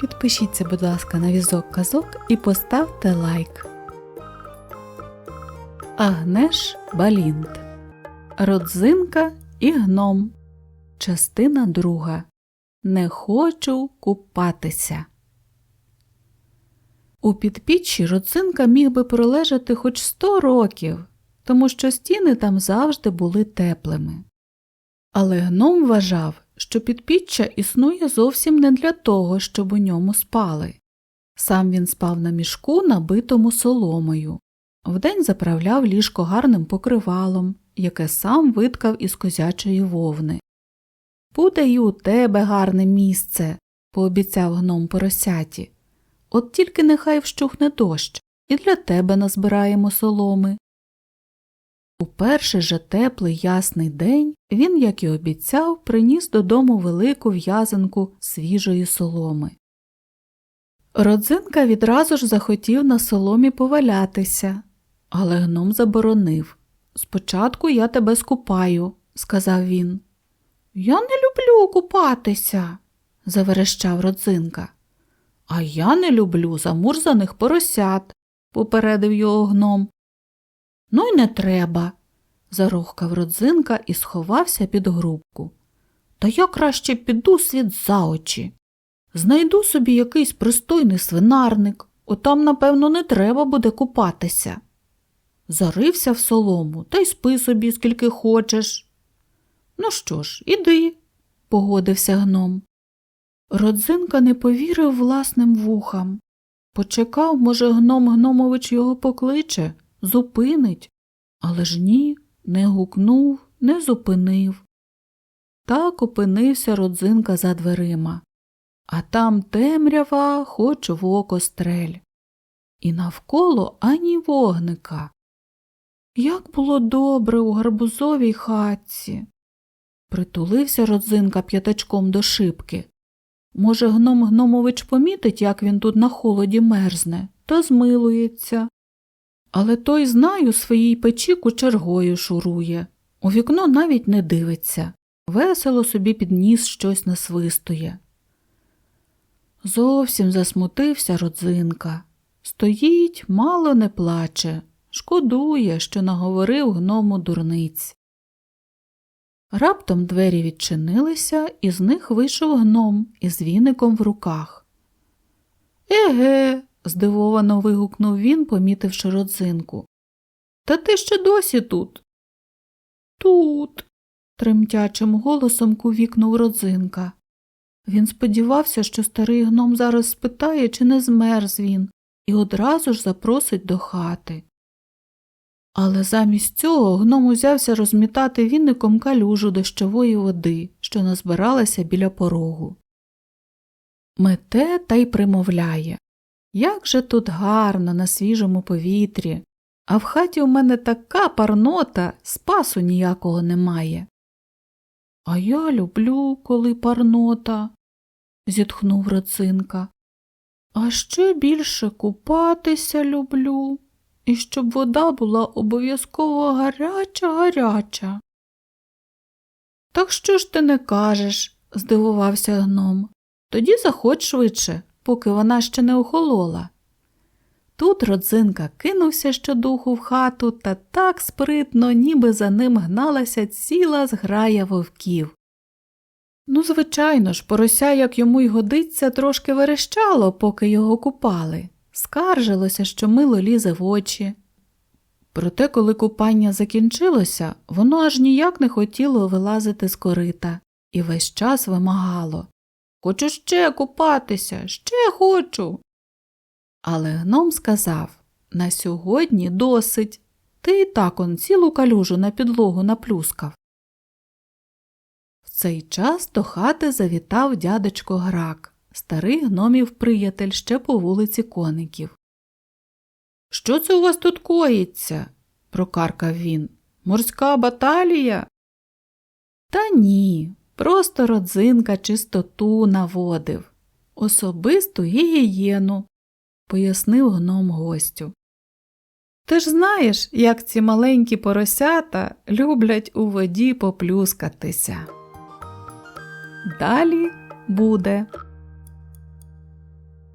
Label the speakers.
Speaker 1: Підпишіться, будь ласка, на візок казок і поставте лайк. Агнеш Балінт Родзинка і гном. Частина друга. Не хочу купатися. У підпіччі родзинка міг би пролежати хоч сто років, тому що стіни там завжди були теплими. Але гном вважав, що підпіччя існує зовсім не для того, щоб у ньому спали. Сам він спав на мішку, набитому соломою. Вдень заправляв ліжко гарним покривалом, яке сам виткав із козячої вовни. Буде й у тебе гарне місце, пообіцяв гном поросяті. От тільки нехай вщухне дощ, і для тебе назбираємо соломи. У перший же теплий ясний день він, як і обіцяв, приніс додому велику в'язанку свіжої соломи. Родзинка відразу ж захотів на соломі повалятися, але гном заборонив. Спочатку я тебе скупаю, сказав він. Я не люблю купатися, заверещав родзинка. А я не люблю замурзаних поросят, попередив його гном. Ну й не треба, зарохкав родзинка і сховався під грубку. Та я краще піду світ за очі. Знайду собі якийсь пристойний свинарник, отам, напевно, не треба буде купатися. Зарився в солому та й спи собі, скільки хочеш. Ну що ж, іди, погодився гном. Родзинка не повірив власним вухам. Почекав, може, гном Гномович його покличе, зупинить, але ж ні, не гукнув, не зупинив. Так опинився родзинка за дверима, а там темрява, хоч в око стрель. І навколо ані вогника. Як було добре у гарбузовій хатці. Притулився родзинка п'ятачком до шибки. Може, гном Гномович помітить, як він тут на холоді мерзне, та змилується. Але той, знаю, своїй печі кучергою шурує, у вікно навіть не дивиться, весело собі під ніс щось насвистує. Зовсім засмутився родзинка. Стоїть, мало не плаче, шкодує, що наговорив гному дурниць. Раптом двері відчинилися, і з них вийшов гном із віником в руках. Еге, здивовано вигукнув він, помітивши родзинку. Та ти ще досі тут? Тут, тремтячим голосом кувікнув родзинка. Він сподівався, що старий гном зараз спитає, чи не змерз він, і одразу ж запросить до хати. Але замість цього гном узявся розмітати віником калюжу дощової води, що назбиралася біля порогу. Мете та й примовляє Як же тут гарно на свіжому повітрі, а в хаті у мене така парнота, спасу ніякого немає. А я люблю, коли парнота, зітхнув Роцинка. А ще більше купатися люблю і щоб вода була обов'язково гаряча гаряча. Так що ж ти не кажеш? здивувався гном. Тоді заходь швидше, поки вона ще не охолола. Тут родзинка кинувся щодуху в хату та так спритно, ніби за ним гналася ціла зграя вовків. Ну, звичайно ж, порося, як йому й годиться, трошки верещало, поки його купали скаржилося, що мило лізе в очі. Проте, коли купання закінчилося, воно аж ніяк не хотіло вилазити з корита і весь час вимагало Хочу ще купатися, ще хочу. Але гном сказав на сьогодні досить. Ти і так он цілу калюжу на підлогу наплюскав. В цей час до хати завітав дядечко Грак старий гномів приятель ще по вулиці коників. Що це у вас тут коїться? прокаркав він. Морська баталія? Та ні, просто родзинка чистоту наводив. Особисту гігієну, пояснив гном гостю. Ти ж знаєш, як ці маленькі поросята люблять у воді поплюскатися. Далі буде.